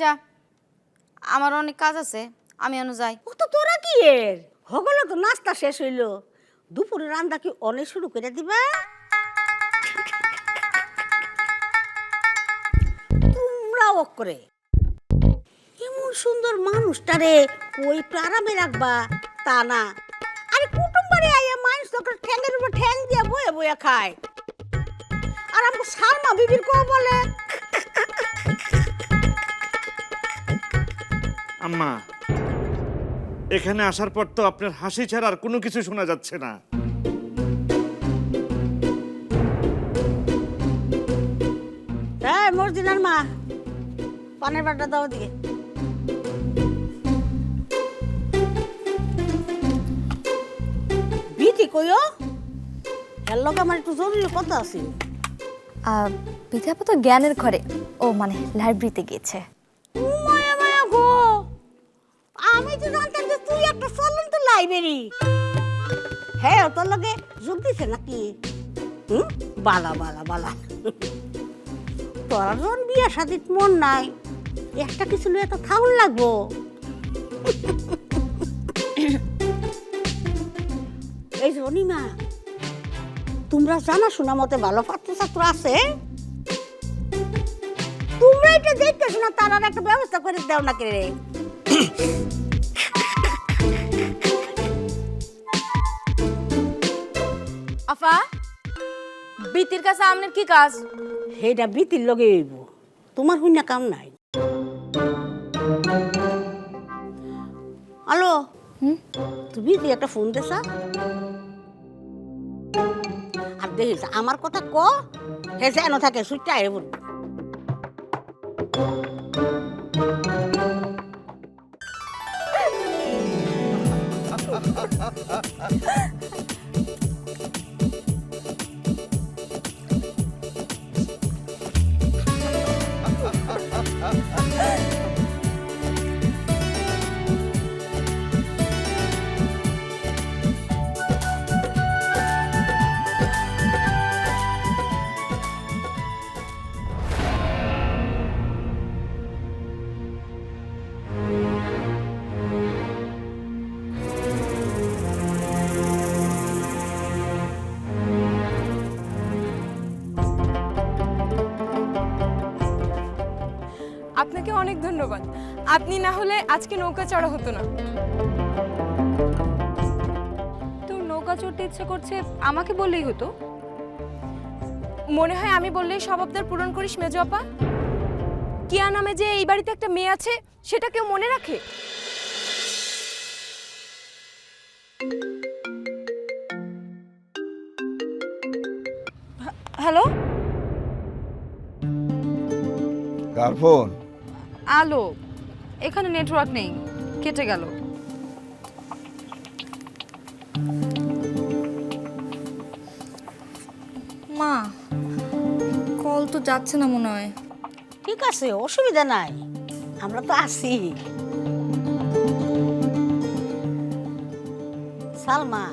আচ্ছা আমার অনেক কাজ আছে, আমি এনে যাই। ও তো তোরা কি এর? হগলো তো নাস্তা শেষ হইল। দুপুরে রান্না কি অনেক শুরু করে দিবা? তোমরাও করে। এমন সুন্দর মানুষটারে কই আরামে রাখবা? তা না। আরে কুটুম আইয়া মানুষ তোকে ঠ্যাঙ্গের উপর ঠ্যাং দিয়া বয়ে বয়ে খায়। আর আমার সালমা বিবির কো বলে আম্মা এখানে আসার পর তো আপনার হাসি ছাড়া আর কোনো কিছু শোনা যাচ্ছে না। হ্যাঁ মর্জিনার মা। পানের বাটা দাও দিকে বিটি কইও এর লগে আমার একটু জরুরি কথা আছে। বিদ্যাপা তো জ্ঞানের ঘরে। ও মানে লাইব্রেরিতে গিয়েছে। লাইব্রেরি। হ্যাঁ তোর লগে যোগ দিছে নাকি? হুম? বালা বালা বালা। তোর যখন বিয়া সাদিত মন নাই, একটা কিছু লইয়া তো থাউন লাগবো। এই যে অনিমা, তোমরা জানা শোনা মতে ভালো ছাত্র ছাত্র আছে? তোমরা এটা দেখতেছো না, তার একটা ব্যবস্থা করে দাও না রে? আফা বিতির কাছে আপনার কি কাজ? সেইটা বিতির লগে হইব। তোমার হইনা কাম নাই। হ্যালো তুই বিতি একটা ফোন দেছা আর দেখিস আমার কথা ক হে যেন থাকে সুইটা আয় বল। আপনাকে অনেক ধন্যবাদ। আপনি না হলে আজকে নৌকা চড়া হতো না। তো নৌকা চড়তে ইচ্ছে করছে আমাকে বললেই হতো? মনে হয় আমি বললেই সব আবদার পূরণ করিস মেজো আপা। কিয়া নামে যে এই বাড়িতে একটা মেয়ে আছে সেটা কেউ মনে রাখে? হ্যালো? কার ফোন আলো এখানে নেটওয়ার্ক নেই কেটে গেল। মা কল তো যাচ্ছে না মনে হয়। ঠিক আছে অসুবিধা নাই আমরা তো আছি। সালমা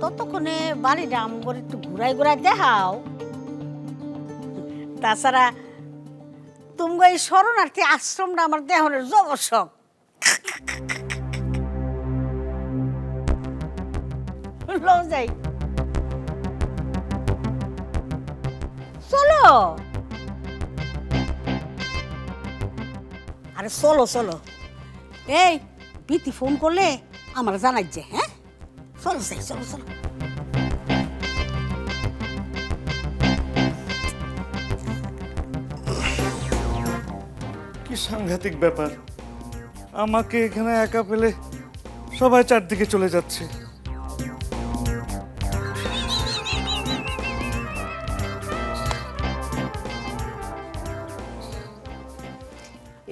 ততক্ষণে বাড়িটা আমগর একটু ঘুরাই ঘুরাই দেখাও। তাছাড়া তুমি এই শরণার্থী আশ্রমটা আমার দেহনের জবসক লও যাই। চলো। আরে চলো চলো। এই বিতি ফোন করলে আমার জানাই যে হ্যাঁ? চলো যাই, চলো চলো। সাংঘাতিক ব্যাপার। আমাকে এখানে একা পেলে সবাই চারদিকে চলে যাচ্ছে।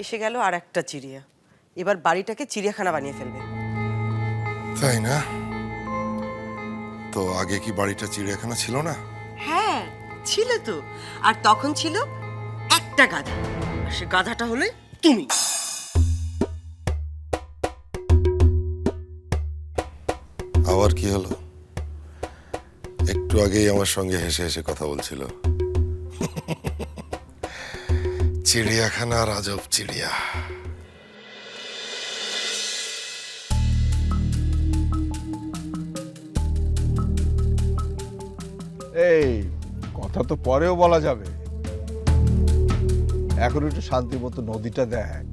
এসে গেল আর একটা চিড়িয়া। এবার বাড়িটাকে চিড়িয়াখানা বানিয়ে ফেলবে। তাই না? তো আগে কি বাড়িটা চিড়িয়াখানা ছিল না? হ্যাঁ ছিল তো। আর তখন ছিল একটা গাধা। সে গাধাটা হলে তুমি। আবার কি হলো? একটু আগেই আমার সঙ্গে হেসে হেসে কথা বলছিল। চিড়িয়াখানা রাজব চিড়িয়া। এই কথা তো পরেও বলা যাবে। এখন একটু শান্তি মতো নদীটা দেখ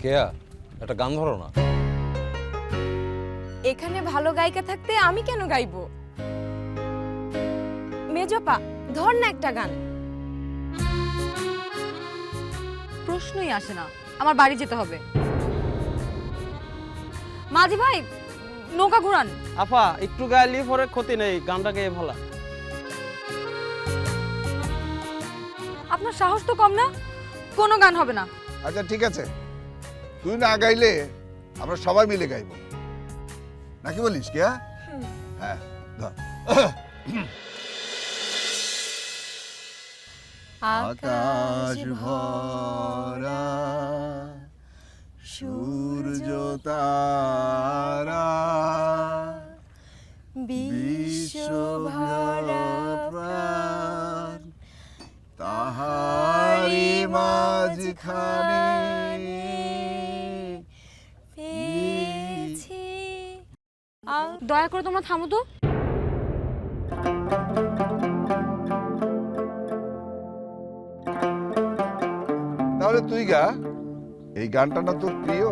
কেয়া একটা গান ধরো না। এখানে ভালো গায়িকা থাকতে আমি কেন গাইবো? মেজপা ধর না একটা গান। প্রশ্নই আসে না আমার বাড়ি যেতে হবে। মাঝি ভাই নৌকা ঘুরান। আপা একটু গাইলে পরে ক্ষতি নেই গানটা গেয়ে ভালা। আপনার সাহস তো কম না? কোনো গান হবে না। আচ্ছা ঠিক আছে। তুই না গাইলে আমরা সবাই মিলে গাইবো। নাকি বলিস কে হ্যাঁ ধর। আকাশ ভরা সূর্য তারা বিশ্ব মাঝখানে দয়া করে তোমরা থামো তো। তাহলে তুই গা এই গানটা না তোর প্রিয়?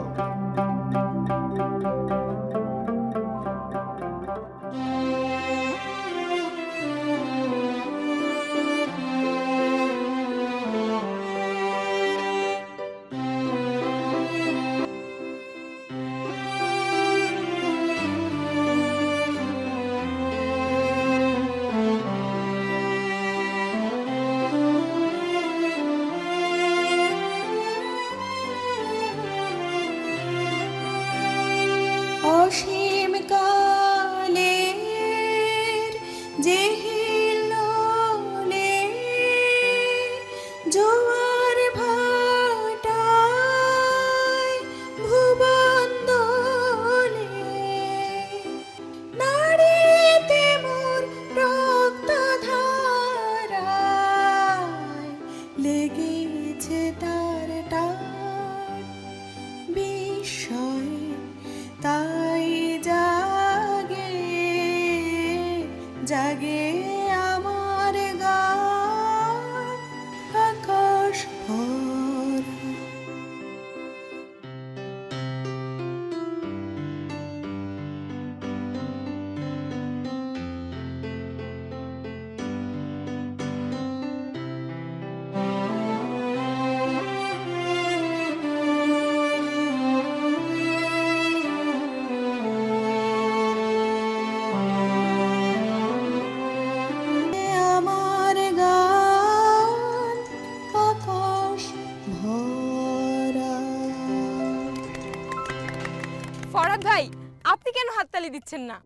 ফরাদ ভাই আপনি কেন হাততালি দিচ্ছেন না?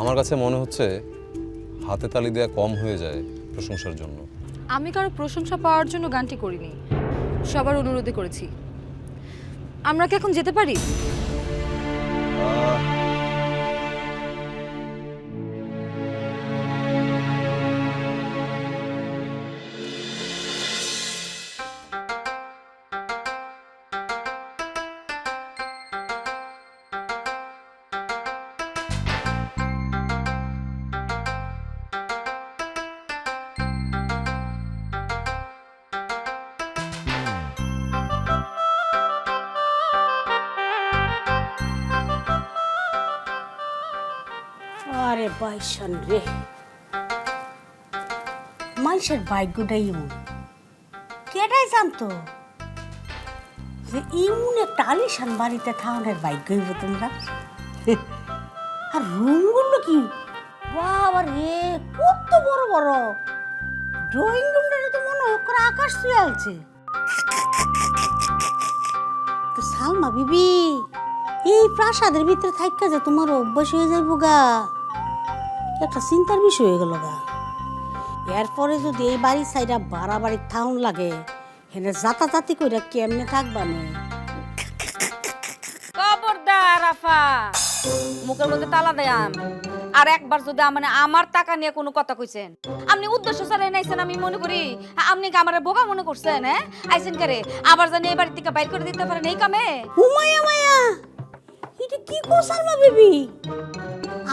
আমার কাছে মনে হচ্ছে হাতে তালি দেওয়া কম হয়ে যায় প্রশংসার জন্য। আমি কারও প্রশংসা পাওয়ার জন্য গানটি করিনি। সবার অনুরোধে করেছি। আমরা কি এখন যেতে পারি? বাইশন রে। মানুষের ভাগ্যটাই এমন। কেটাই জানতো? যে এমন একটা আলিশান বাড়িতে থাকানোর ভাগ্য হইব তোমরা। আর রুমগুলো কি? বাবা রে, কত বড় বড়। ড্রয়িং রুমটা তো মনে হয় করে আকাশ ছুঁয়ে আছে তো সালমা বিবি, এই প্রাসাদের ভিতরে থাকা যে তোমার অভ্যাস হয়ে যাইব গা। একটা চিন্তার বিষয় হয়ে গেল গা। এরপরে যদি এই বাড়ির সাইডা বাড়াবাড়ি থাউন লাগে হেনে জাতাজাতি কইরা কেমনে থাকবা নে খবরদার আফা। মুখের মধ্যে তালা দেয়াম আর একবার যদি মানে আমার টাকা নিয়ে কোনো কথা কইছেন আপনি উদ্দেশ্য ছাড়াই নাইছেন আমি মনে করি। আপনি কি আমার বোকা মনে করছেন হ্যাঁ? আইছেন করে আবার জানি এবার থেকে বাইর করে দিতে পারেন এই কামে। হুমায়া মায়া! এটা কি কো সালমা বেবি?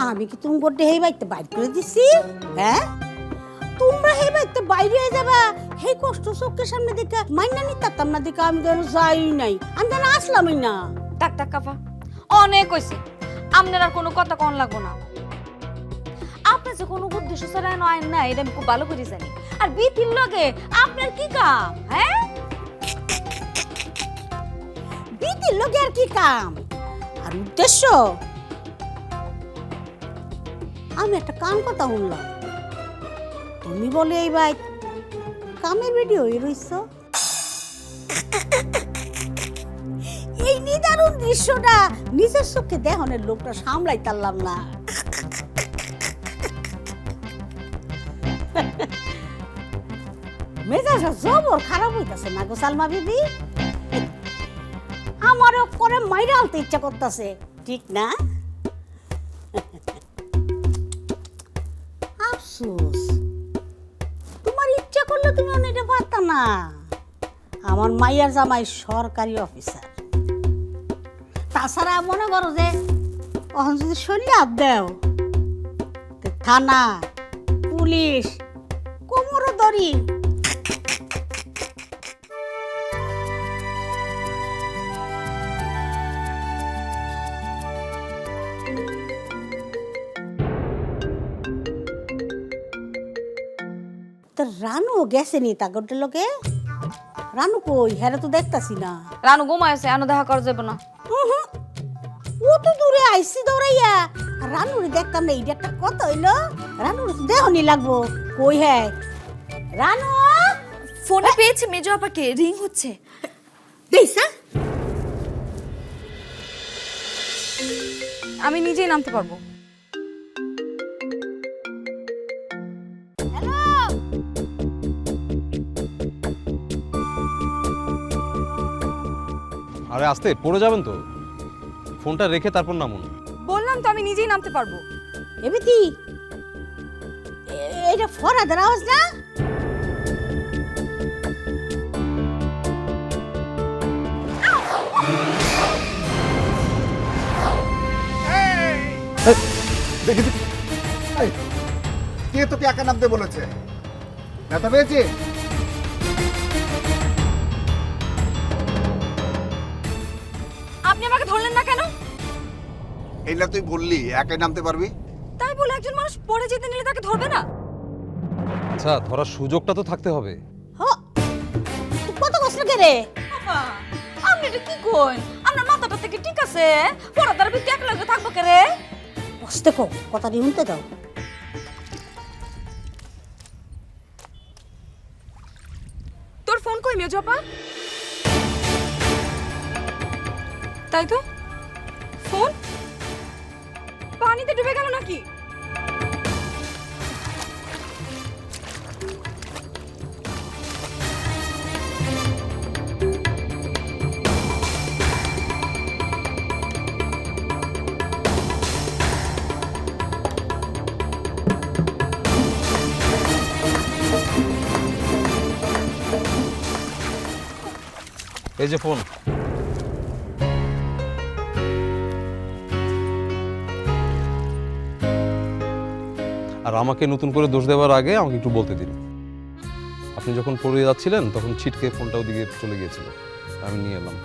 আমি কি তুমি গোটে হেই বাইতে বাইর করে দিছি? হ্যাঁ? তোমরা হেই বাইতে বাইরে হয়ে যাবা। হে কষ্ট চোখের সামনে দেখে মাইনা নিতাম না দেখে আমি যেন যাই নাই। আমি যেন আসলামই না। টাক টাক কাপা অনেক কইছি আপনার আর কোনো কথা কন লাগবো না। আপনার যে কোনো উদ্দেশ্য ছাড়া নয় না এটা আমি খুব ভালো করে জানি। আর বিথির লগে আপনার কি কাম হ্যাঁ? বিটির লোকে আর কি কাম? আর উদ্দেশ্য? আমি একটা কাম কথা শুনলাম তুমি বলে এই ভাই, কামের ভিডিও হয়ে রইছ এই নিদারুণ দৃশ্যটা নিজের চোখে দেহনের লোকটা সামলাই পারলাম না। মেজাজটা জবর খারাপ হইতাছে না গো সালমা বিবি। আমারও করে মাইরা আলতে ইচ্ছা করতেছে, ঠিক না? আফসোস। তোমার ইচ্ছা করলে তুমি এটা পারতা না। আমার মাইয়ার জামাই সরকারি অফিসার। তাছাড়া মনে করো যে, অহন যদি শরীরে হাত দেও থানা, পুলিশ কোমরও দড়ি রানু গেছে নি তাগরটা লোকে রানু কই? হ্যাঁ তো দেখতাছি না। রানু ঘুমাইছে আনো দেখা করা যাবে না। ও তো দূরে আইসি দৌড়াইয়া। আর রানুরে দেখতাম না এইটা একটা কথা হইল রানুর দেহনি লাগবো। কই হ্যাঁ রানু! ফোনে পেয়েছি মেজো আপাকে রিং হচ্ছে। দেইসা আমি নিজেই নামতে পারব। আরে আসতে পড়ে যাবেন তো? ফোনটা রেখে তারপর নামুন। বললাম তো আমি নিজেই নামতে পারব। এবিতি এটা ফরাদের আওয়াজ না? দেখি। কে তোকে একা নামতে বলেছে? ব্যথা পেয়েছে? এই না তুই বললি একাই নামতে পারবি? তাই বলে একজন মানুষ পড়ে যেতে নিলে তাকে ধরবে না? আচ্ছা ধরার সুযোগটা তো থাকতে হবে। কত কষ্ট কে রে? আপনি এটা কি কইন? আপনার মাথাটা থেকে ঠিক আছে? পড়াদার ভিতরে এক লগে থাকব কে রে? কষ্টে কো কথাটি শুনতে দাও। তোর ফোন কই মেজো আপা? তাই তো? পানিতে ডুবে গেল নাকি? এই যে ফোন। আর আমাকে নতুন করে দোষ দেওয়ার আগে আমাকে একটু বলতে দিন। আপনি যখন পড়ে যাচ্ছিলেন তখন ছিটকে ফোনটা ওদিকে চলে গিয়েছিল। আমি নিয়ে এলাম।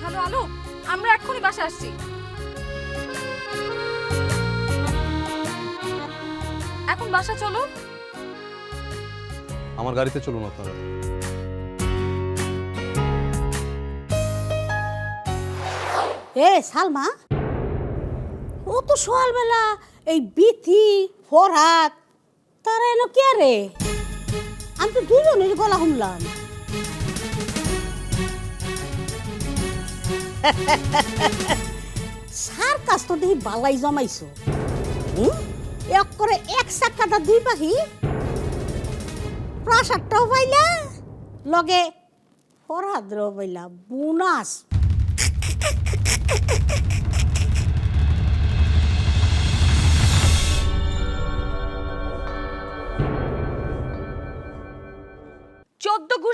হ্যালো আমরা এক্ষুনি বাসা আসছি। এখন বাসা চলো। আমার গাড়িতে চলুন আপনারা। এ সালমা ও তো সকালবেলা এই বিথি ফরহাত তারা এনো কে রে? আমি তো দুজনের গলা শুনলাম সার কাজ দেখি বালাই জমাইছো? এক করে এক চাক্কাটা দুই পাখি। প্রাসাদটাও পাইলা, লগে ফরহাদরাও পাইলা। বোনাস।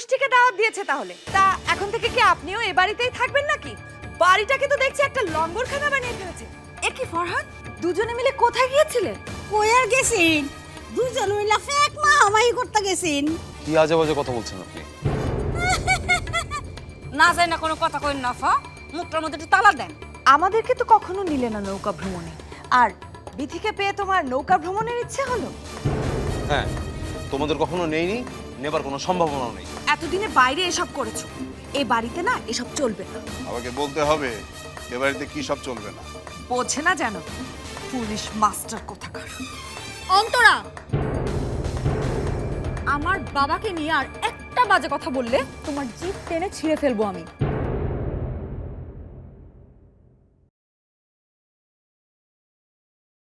পুষ্টিকে দাওয়াত দিয়েছে তাহলে। তা এখন থেকে কি আপনিও এ বাড়িতেই থাকবেন নাকি? বাড়িটাকে তো দেখছি একটা লঙ্গরখানা বানিয়ে ফেলেছে। এ কি ফরহাদ? দুজনে মিলে কোথায় গিয়েছিলেন কই আর গেছিন? দুজন মিলা ফেক মা আমাই করতে গেছিন। কি আজে বাজে কথা বলছেন আপনি? না যায় না কোনো কথা কই না ফা। মুখটার মধ্যে একটু তালা দেন। আমাদেরকে তো কখনো নিলে না নৌকা ভ্রমণে। আর বিথিকে পেয়ে তোমার নৌকা ভ্রমণের ইচ্ছে হলো? হ্যাঁ তোমাদের কখনো নেইনি? নেবার কোনো সম্ভাবনাও নেই। এতদিনে বাইরে এসব করেছ। এ বাড়িতে না এসব চলবে না। আমাকে বলতে হবে এ বাড়িতে কি সব চলবে না? বোঝে না জানো পুলিশ মাস্টার কোথাকার। অন্তরা! আমার বাবাকে নিয়ে আর একটা বাজে কথা বললে তোমার জিভ টেনে ছিঁড়ে ফেলব আমি।